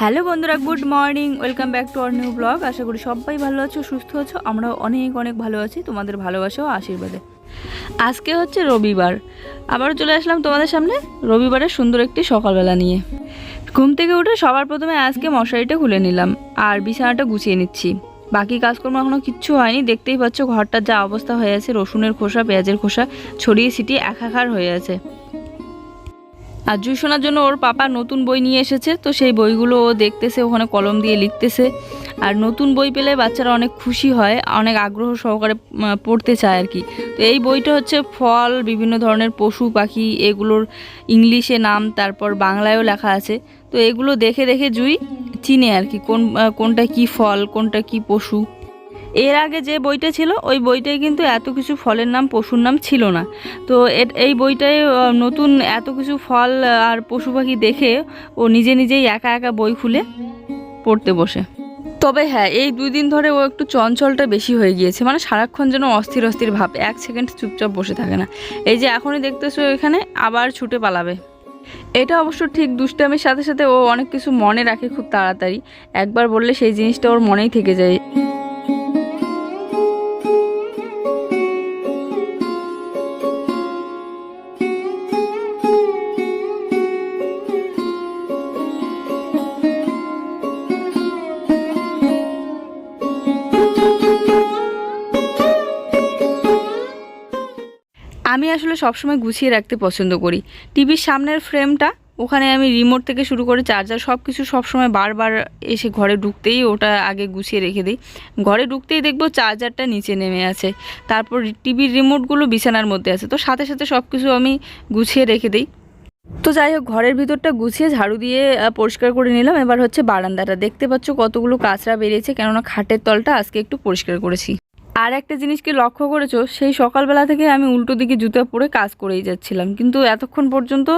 Hello বন্ধুরা, good morning, welcome back to our new blog. আশা করি সবাই ভালো আছো, সুস্থ আছো, আমরাও অনেক অনেক ভালো আছি, তোমাদের ভালোবাসা ও আশীর্বাদে। আজকে হচ্ছে রবিবার, আবার চলে আসলাম তোমাদের সামনে রবিবারের সুন্দর একটি সকালবেলা নিয়ে। ঘুম থেকে উঠে সবার প্রথমে আজকে মশারিটা খুলে নিলাম আর বিছানাটা গুছিয়ে নিচ্ছি। বাকি কাজকর্ম এখনও কিচ্ছু হয়নি, দেখতেই পাচ্ছ ঘরটার যা অবস্থা হয়ে আছে, রসুনের খোসা, পেঁয়াজের খোসা ছড়িয়ে ছিটিয়ে একাকার হয়ে আছে। আর জুই শোনার জন্য ওর পাপা নতুন বই নিয়ে এসেছে, তো সেই বইগুলো ও দেখতেছে, ওখানে কলম দিয়ে লিখতেছে। আর নতুন বই পেলে বাচ্চারা অনেক খুশি হয়, অনেক আগ্রহ সহকারে পড়তে চায় আর কি। তো এই বইটা হচ্ছে ফল, বিভিন্ন ধরনের পশু পাখি, এগুলোর ইংলিশে নাম, তারপর বাংলায়ও লেখা আছে। তো এগুলো দেখে দেখে জুই চিনে আর কি, কোন কোনটা কি ফল, কোনটা কি পশু। এর আগে যে বইটা ছিল, ওই বইটায় কিন্তু এত কিছু ফলের নাম, পশুর নাম ছিল না। তো এই বইটায় নতুন এত কিছু ফল আর পশু পাখি দেখে ও নিজে নিজেই একা একা বই খুলে পড়তে বসে। তবে হ্যাঁ এই দুই দিন ধরে ও একটু চঞ্চলটা বেশি হয়ে গিয়েছে। মানে সারাক্ষণ যেন অস্থির অস্থির ভাব, এক সেকেন্ড চুপচাপ বসে থাকে না। এই যে এখনই দেখতেছো এখানে, আবার ছুটে পালাবে। এটা অবশ্য ঠিক দুষ্টামির সাথে সাথে ও অনেক কিছু মনে রাখে খুব তাড়াতাড়ি। একবার বললে সেই জিনিসটা ওর মনেই থেকে যায়। আমি আসলে সবসময় গুছিয়ে রাখতে পছন্দ করি। টিভির সামনের ফ্রেমটা, ওখানে আমি রিমোট থেকে শুরু করে চার্জার সব কিছু সবসময় বারবার এসে ঘরে ঢুকতেই ওটা আগে গুছিয়ে রেখে দিই। ঘরে ঢুকতেই দেখব চার্জারটা নিচে নেমে আছে। তারপর টিভির রিমোটগুলো বিছানার মধ্যে আছে। তো সাথে সাথে সব কিছু আমি গুছিয়ে রেখে দিই। তো যাই হোক, ঘরের ভিতরটা গুছিয়ে ঝাড়ু দিয়ে পরিষ্কার করে নিলাম। এবার হচ্ছে বারান্দাটা। দেখতে পাচ্ছ কতগুলো কাঁচরা বেরিয়েছে, কেননা খাটের তলটা আজকে একটু পরিষ্কার করেছি। আর একটা জিনিস কি লক্ষ্য করেছ, সেই সকালবেলা থেকে আমি উল্টো দিকে জুতো পরে কাজ করেই যাচ্ছিলাম। কিন্তু এতক্ষণ পর্যন্ত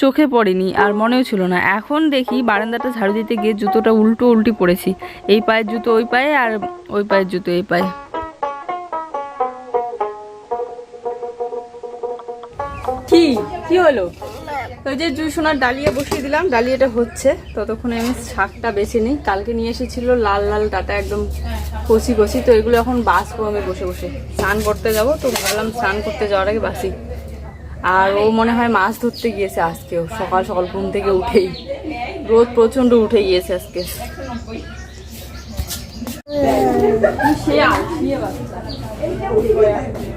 চোখে পড়েনি আর মনেও ছিল না। এখন দেখি বারান্দাটা ঝাড়ু দিতে গিয়ে জুতোটা উল্টো উল্টি পড়েছি এই পায়ের জুতো, ওই পায়ে আর ওই পায়ের জুতো, এই পায়ে। কি? কি হলো? ওই যে জুই সোনার ডালিয়া বসিয়ে দিলাম, ডালিয়াটা হচ্ছে। ততক্ষণে আমি শাকটা বেছে নিই। কালকে নিয়ে এসেছিল লাল লাল ডাটা, একদম কষি কষি। তো এগুলো এখন বাসবো আমি বসে বসে। স্নান করতে যাব, তো ভাবলাম স্নান করতে যাওয়ার আগে বাসি আর ও মনে হয় মাছ ধরতে গিয়েছে আজকেও। সকাল সকাল ঘুম থেকে উঠেই। রোদ প্রচণ্ড উঠে গিয়েছে আজকে। সে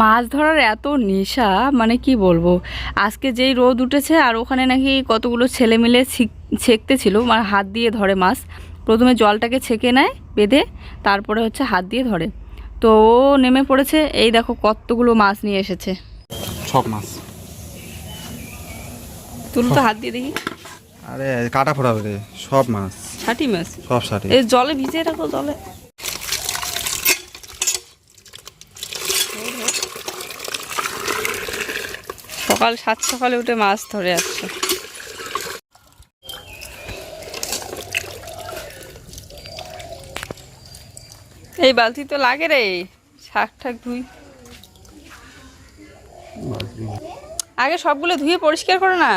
মাছ ধরার এত নেশা মানে কি বলব? আজকে যেই রোদ উঠেছে আর ওখানে নাকি কতগুলো ছেলে মিলে ছেঁকতে ছিল মানে হাত দিয়ে ধরে মাছ। প্রথমে জলটাকে ছেঁকে নেয় বেঁধে তারপরে হচ্ছে হাত দিয়ে ধরে। তো ও নেমে পড়েছে এই দেখো কতগুলো মাছ নিয়ে এসেছে। সব মাছ। তুলো তো হাত দিয়ে দেখি। আরে কাটা ফোড়াবে রে সব মাছ। ষাটি মাছ? সব সাথে এই জলে ভিজে রাখো জলে। সকাল সাত সকালে উঠে মাছ ধরে আসছে। এই বালতি তো লাগে রে শাক ঠাক ধুই। আগে সবগুলো ধুয়ে পরিষ্কার করে না।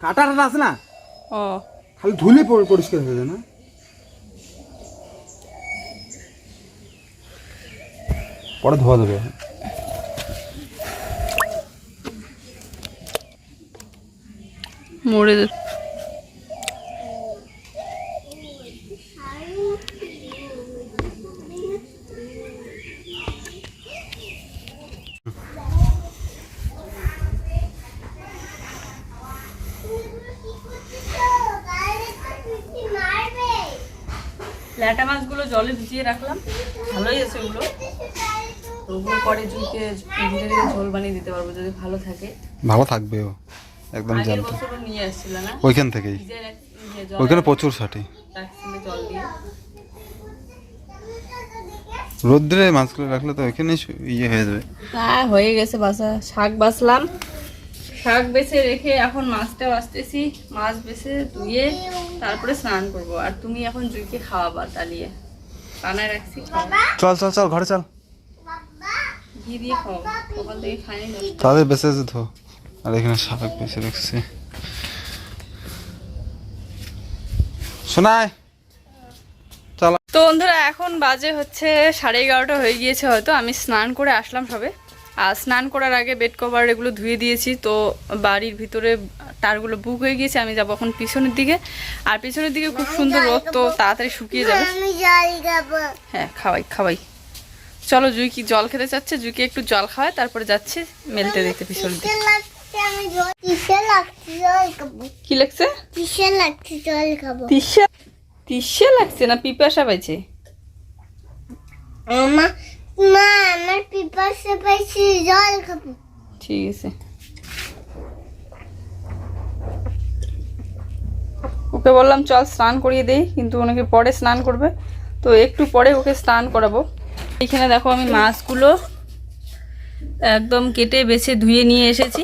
কাটাটা আছে না? ও। খালি ধুলে পরিষ্কার হয়ে যায় না? পরে ধোয়া দেবে মরে ল্যাটা মাছগুলো জলে ভিজিয়ে রাখলাম। ভালোই আছে ওগুলো। ওগুলো পরে ধীরে ঝোল বানিয়ে দিতে পারব যদি ভালো থাকে। ভালো থাকবেও। একদম জ্যান্ত ওইখান থেকেই। ওইখানে প্রচুর ষাটি রোদ্রে মাছগুলো রাখলে তো এখানে ইয়ে হয়ে যাবে। হ্যাঁ হয়ে গেছে বাসা। শাক বাসলাম শাক বেছে রেখে এখন মাছটা বাছতেছি মাছ বেছে ধুয়ে তারপরে স্নান করব। আর তুমি এখন জুইকে খাওয়াবা তালিয়ে। কানায় রাখছি চল চল চল ঘরে চল। ঘি দিয়ে খাও। সকাল থেকে দশটা। তাদের বেঁচে আছে ধো। আর এখানে শাক বেঁচে রাখছে। শোনায় তো বন্ধুরা এখন বাজে হচ্ছে সাড়ে এগারোটা হয়ে গিয়েছে হয়তো। আমি স্নান করে আসলাম সবে। আর স্নান করার আগে বেড কভার এগুলো ধুয়ে দিয়েছি। তো বাড়ির ভিতরে তারগুলো বুক হয়ে গিয়েছে। আমি যাব এখন পিছনের দিকে। আর পিছনের দিকে খুব সুন্দর রোদ তো তাড়াতাড়ি শুকিয়ে যাবে। আমি জল খাব। হ্যাঁ খাওয়াই খাওয়াই। চলো জুই কি জল খেতে চাচ্ছে। জুইকে একটু জল খাওয়ায় তারপরে যাচ্ছে মেলতে দেখতে পিছনের দিকে। কি লাগছে? তিসা লাগছে না পিপাসা পাইছে? মা আমার পিপাসা পাইছে জল খাব। ঠিক আছে। ওকে বললাম চল স্নান করিয়ে দেই কিন্তু ওনাকে পরে স্নান করবে। তো একটু পরে ওকে স্নান করাবো। এখানে দেখো আমি মাছগুলো একদম কেটে বেছে ধুয়ে নিয়ে এসেছি।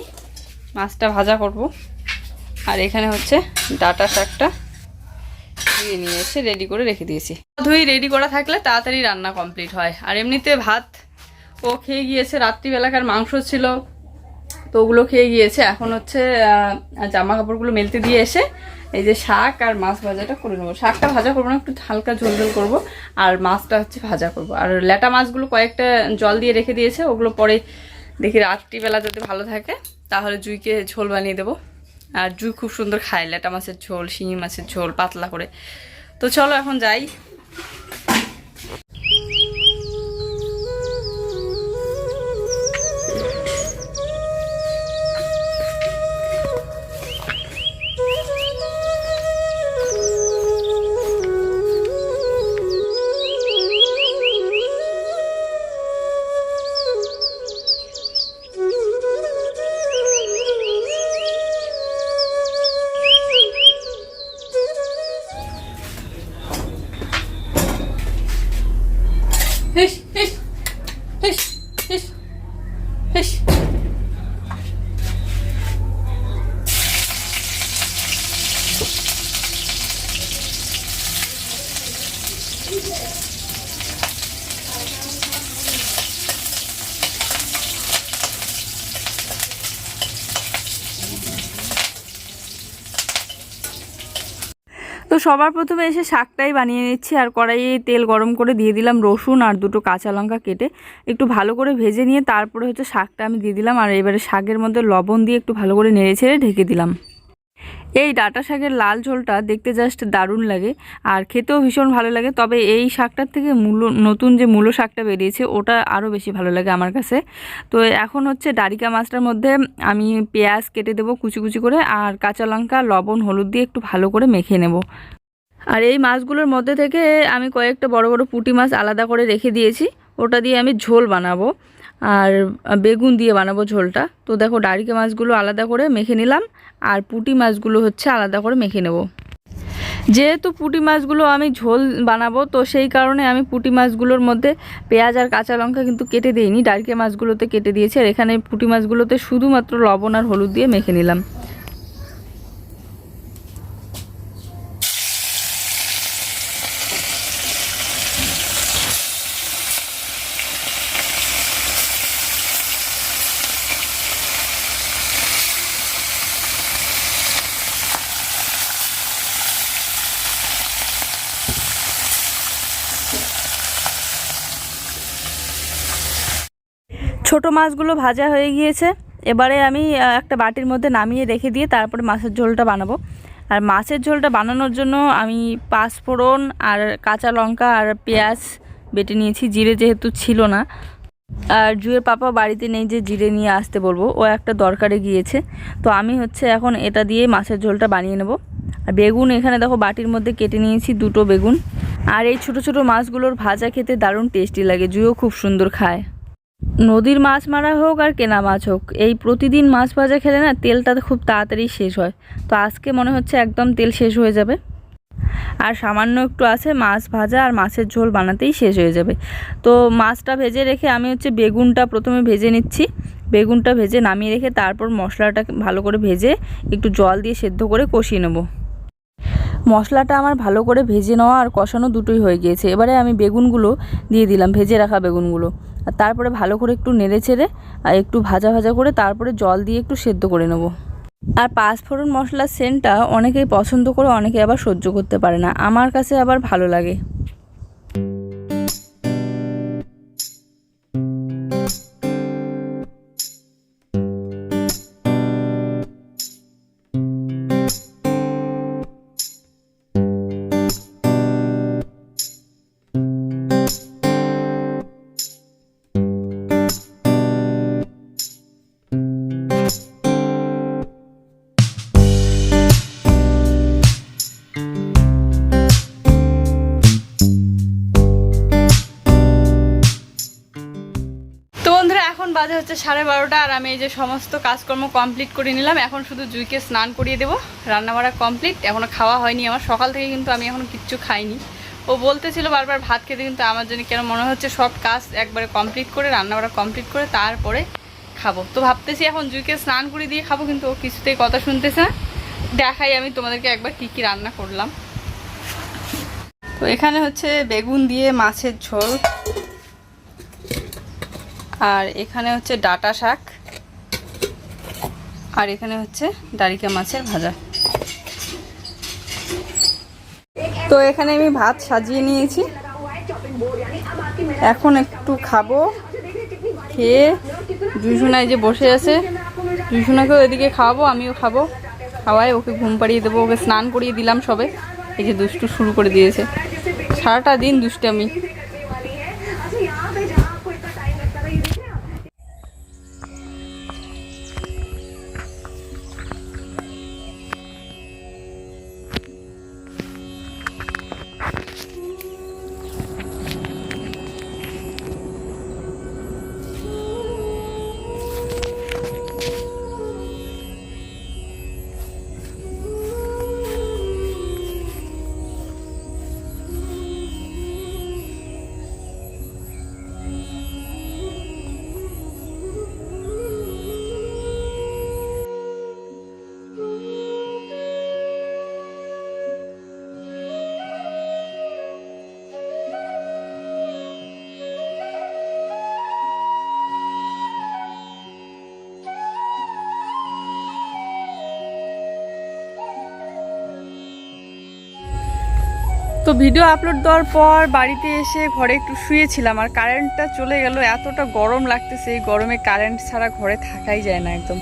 মাছটা ভাজা করব। আর এখানে হচ্ছে ডাটা শাকটা ধুয়ে নিয়ে এসে রেডি করে রেখে দিয়েছি। ধুই রেডি করা থাকলে তাড়াতাড়ি রান্না কমপ্লিট হয়। আর এমনিতে ভাত ও খেয়ে গিয়েছে, রাত্রিবেলাকার মাংস ছিল, তো ওগুলো খেয়ে গিয়েছে। এখন হচ্ছে জামা কাপড়গুলো মেলতে দিয়ে এসে এই যে শাক আর মাছ ভাজাটা করে নেব। শাকটা ভাজা করব না, একটু হালকা ঝোল ঝোল করব। আর মাছটা হচ্ছে ভাজা করব। আর ল্যাটা মাছগুলো কয়েকটা জল দিয়ে রেখে দিয়েছে, ওগুলো পরে দেখি রাত্রিবেলা যদি ভালো থাকে, তাহলে জুইকে ঝোল বানিয়ে দেবো। আর জুই খুব সুন্দর খায় ল্যাটা মাছের ঝোল, শিঙি মাছের ঝোল, পাতলা করে। তো চলো এখন যাই। তো সবার প্রথমে এসে শাকটাই বানিয়ে নিচ্ছি আর কড়াইয়ে তেল গরম করে দিয়ে দিলাম রসুন আর দুটো কাঁচা লঙ্কা কেটে। একটু ভালো করে ভেজে নিয়ে তারপরে হচ্ছে শাকটা আমি দিয়ে দিলাম আর এবারে শাকের মধ্যে লবণ দিয়ে একটু ভালো করে নেড়ে ছেড়ে ঢেকে দিলাম। এই ডাটা শাকের লাল ঝোলটা দেখতে জাস্ট দারুণ লাগে আর খেতেও ভীষণ ভালো লাগে। তবে এই শাকটার থেকে মূলো, নতুন যে মূলো শাকটা বেরিয়েছে, ওটা আরও বেশি ভালো লাগে আমার কাছে। তো এখন হচ্ছে ডারিকা মাছটার মধ্যে আমি পেঁয়াজ কেটে দেবো কুচি কুচি করে আর কাঁচা লঙ্কা, লবণ, হলুদ দিয়ে একটু ভালো করে মেখে নেব। আর এই মাছগুলোর মধ্যে থেকে আমি কয়েকটা বড় বড় পুঁটি মাছ আলাদা করে রেখে দিয়েছি। ওটা দিয়ে আমি ঝোল বানাবো। আর বেগুন দিয়ে বানাবো ঝোলটা। তো দেখো ডারিকে মাছগুলো আলাদা করে মেখে নিলাম, আর পুটি মাছগুলো হচ্ছে আলাদা করে মেখে নেব। যেহেতু পুটি মাছগুলো আমি ঝোল বানাবো, তো সেই কারণে আমি পুটি মাছগুলোর মধ্যে পেঁয়াজ আর কাঁচা লঙ্কা কিন্তু কেটে দিইনি। ডারকে মাছগুলোতে কেটে দিয়েছি, আর এখানে পুটি মাছগুলোতে শুধুমাত্র লবণ আর হলুদ দিয়ে মেখে নিলাম। ছোট মাছগুলো ভাজা হয়ে গিয়েছে। এবারে আমি একটা বাটির মধ্যে নামিয়ে রেখে দিয়ে তারপরে মাছের ঝোলটা বানাবো। আর মাছের ঝোলটা বানানোর জন্য আমি পাঁচফোড়ন আর কাঁচা লঙ্কা আর পেঁয়াজ বেটে নিয়েছি, জিরে যেহেতু ছিল না। আর জুয়ের পাপা বাড়িতে নেই যে জিরে নিয়ে আসতে বলব, ও একটা দরকারে গিয়েছে। তো আমি হচ্ছে এখন এটা দিয়ে মাছের ঝোলটা বানিয়ে নেব। আর বেগুন এখানে দেখো বাটির মধ্যে কেটে নিয়েছি দুটো বেগুন। আর এই ছোট ছোট মাছগুলোর ভাজা খেতে দারুণ টেস্টি লাগে জুইও খুব সুন্দর খায়। নদীর মাছ মারা হোক আর কেনা মাছ হোক, এই প্রতিদিন মাছ ভাজা খেলে না তেলটা খুব তাড়াতাড়ি শেষ হয়। তো আজকে মনে হচ্ছে একদম তেল শেষ হয়ে যাবে। আর সামান্য একটু আছে, মাছ ভাজা আর মাছের ঝোল বানাতেই শেষ হয়ে যাবে। তো মাছটা ভেজে রেখে আমি হচ্ছে বেগুনটা প্রথমে ভেজে নিচ্ছি। বেগুনটা ভেজে নামিয়ে রেখে তারপর মশলাটা ভালো করে ভেজে একটু জল দিয়ে সেদ্ধ করে কষিয়ে নেব। মশলাটা আমার ভালো করে ভেজে নেওয়া আর কষানো দুটোই হয়ে গিয়েছে। এবারে আমি বেগুনগুলো দিয়ে দিলাম, ভেজে রাখা বেগুনগুলো। আর তারপরে ভালো করে একটু নেড়ে ছেড়ে আর একটু ভাজা ভাজা করে তারপরে জল দিয়ে একটু সেদ্ধ করে নেব। আর পাঁচফোড়ন মশলার সেন্টটা অনেকেই পছন্দ করে, অনেকে আবার সহ্য করতে পারে না। আমার কাছে আবার ভালো লাগে। হচ্ছে সাড়ে বারোটা আর আমি এই যে সমস্ত কাজকর্ম কমপ্লিট করে নিলাম। এখন শুধু জুইকে স্নান করিয়ে দেবো। রান্না বাড়া কমপ্লিট এখনও খাওয়া হয়নি আমার। সকাল থেকে কিন্তু আমি এখন কিচ্ছু খাইনি। ও বলতেছিল বারবার ভাত খেতে, কিন্তু আমার জন্য কেন মনে হচ্ছে সব কাজ একবারে কমপ্লিট করে রান্না বাড়া কমপ্লিট করে তারপরে খাব। তো ভাবতেছি এখন জুইকে স্নান করে দিয়ে খাব, কিন্তু ও কিছুতেই কথা শুনতেছে না। দেখাই আমি তোমাদেরকে একবার কী কী রান্না করলাম। তো এখানে হচ্ছে বেগুন দিয়ে মাছের ঝোল। আর এখানে হচ্ছে ডাটা শাক। আর এখানে হচ্ছে ডারিকা মাছের ভাজা। তো এখানে আমি ভাত সাজিয়ে নিয়েছি। এখন একটু খাব। খেয়ে জুসুনাই যে বসে আছে জুসুনাকেও এদিকে খাওয়াবো, আমিও খাব। খাওয়াই ওকে ঘুম পাড়িয়ে দেবো, ওকে স্নান করিয়ে দিলাম সবে। এই যে দুষ্টু শুরু করে দিয়েছে। সারাটা দিন দুষ্টামি। তো ভিডিও আপলোড দেওয়ার পর বাড়িতে এসে ঘরে একটু শুয়েছিলাম আর কারেন্টটা চলে গেল, এতটা গরম লাগতেছে, এই গরমে কারেন্ট ছাড়া ঘরে থাকাই যায় না একদম।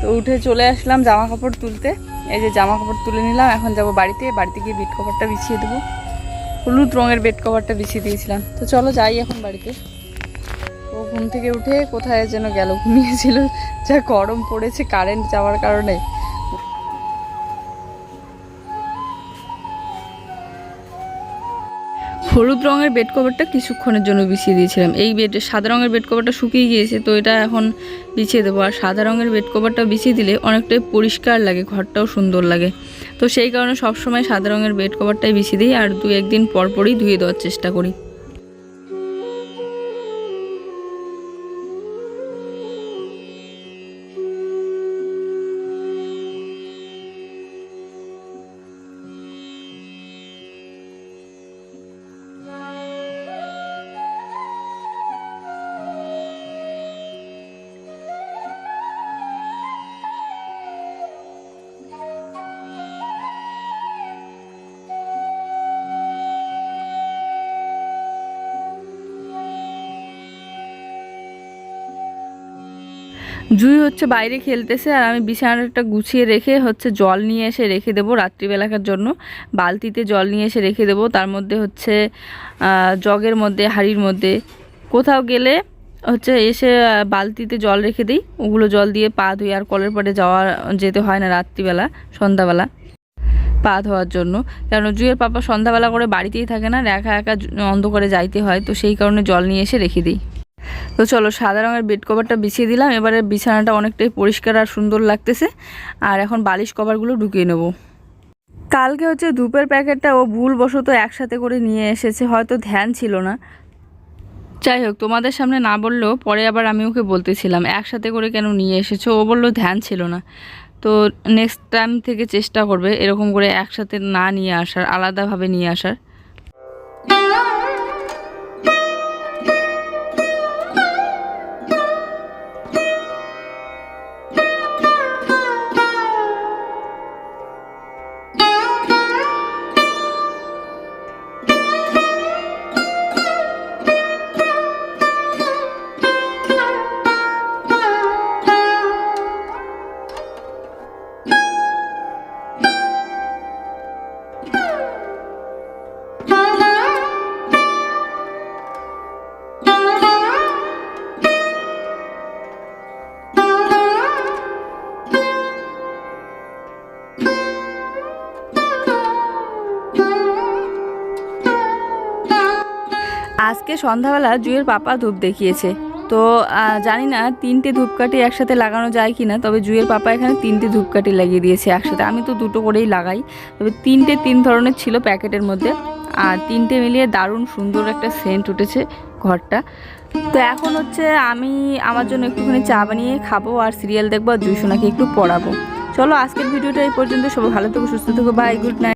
তো উঠে চলে আসলাম জামা কাপড় তুলতে, এই যে জামা কাপড় তুলে নিলাম, এখন যাব বাড়িতে বাড়িতে গিয়ে বেড কভারটা বিছিয়ে দেবো। হলুদ রঙের বেড কভারটা বিছিয়ে দিয়েছিলাম। তো চলো যাই এখন বাড়িতে। ও ঘুম থেকে উঠে কোথায় যেন গেল, ঘুমিয়েছিল, যা গরম পড়েছে কারেন্ট যাওয়ার কারণে। হলুদ রঙের বেড কভারটা কিছুক্ষণের জন্য বিছিয়ে দিয়েছিলাম। এই বেড সাদা রঙের বেড কভারটা শুকিয়ে গিয়েছে, তো এটা এখন বিছিয়ে দেবো। আর সাদা রঙের বেড কভারটা বিছিয়ে দিলে অনেকটাই পরিষ্কার লাগে, ঘরটাও সুন্দর লাগে। তো সেই কারণে সবসময় সাদা রঙের বেড কভারটাই বিছিয়ে দিই আর দু একদিন পরপরই ধুয়ে দেওয়ার চেষ্টা করি। জুই হচ্ছে বাইরে খেলতেছে আর আমি বিছানাটা গুছিয়ে রেখে হচ্ছে জল নিয়ে এসে রেখে দেবো রাত্রিবেলাকার জন্য। বালতিতে জল নিয়ে এসে রেখে দেবো। তার মধ্যে হচ্ছে জগের মধ্যে, হাঁড়ির মধ্যে। কোথাও গেলে হচ্ছে এসে বালতিতে জল রেখে দিই। ওগুলো জল দিয়ে পা ধুই আর কলের পরে যাওয়া, যেতে হয় না রাত্রিবেলা, সন্ধ্যাবেলা পা ধোয়ার জন্য। কারণ জুয়ের পাপা সন্ধ্যাবেলা করে বাড়িতেই থাকে না একা একা অন্ধকারে যাইতে হয়। তো সেই কারণে জল নিয়ে এসে রেখে দিই। তো চলো সাদা রঙের বেড কভারটা বিছিয়ে দিলাম। এবারে বিছানাটা অনেকটাই পরিষ্কার আর সুন্দর লাগতেছে। আর এখন বালিশ কভারগুলো ঢুকিয়ে নেব। কালকে হচ্ছে ধূপের প্যাকেটটা ও ভুলবশত একসাথে করে নিয়ে এসেছে, হয়তো ধ্যান ছিল না। যাই হোক, তোমাদের সামনে না বললেও পরে আবার আমি ওকে বলতেছিলাম, একসাথে করে কেন নিয়ে এসেছ? ও বলল ধ্যান ছিল না। তো নেক্সট টাইম থেকে চেষ্টা করবে এরকম করে একসাথে না নিয়ে আসার, আলাদাভাবে নিয়ে আসার। আজকে সন্ধ্যাবেলা জুয়ের পাপা ধূপ দেখিয়েছে। তো জানি না তিনটে ধূপকাঠি একসাথে লাগানো যায় কি না তবে জুয়ের পাপা এখানে তিনটে ধূপকাঠি লাগিয়ে দিয়েছে একসাথে। আমি তো দুটো করেই লাগাই। তবে তিনটে তিন ধরনের ছিল প্যাকেটের মধ্যে। আর তিনটে মিলিয়ে দারুণ সুন্দর একটা সেন্ট উঠেছে ঘরটা। তো এখন হচ্ছে আমি আমার জন্য একটুখানি চা বানিয়ে খাব আর সিরিয়াল দেখব আর জুই একটু পড়াবো। চলো আজকের ভিডিওটা এই পর্যন্ত। সবাই ভালো থেকো, সুস্থ থেকো বাই গুড নাইট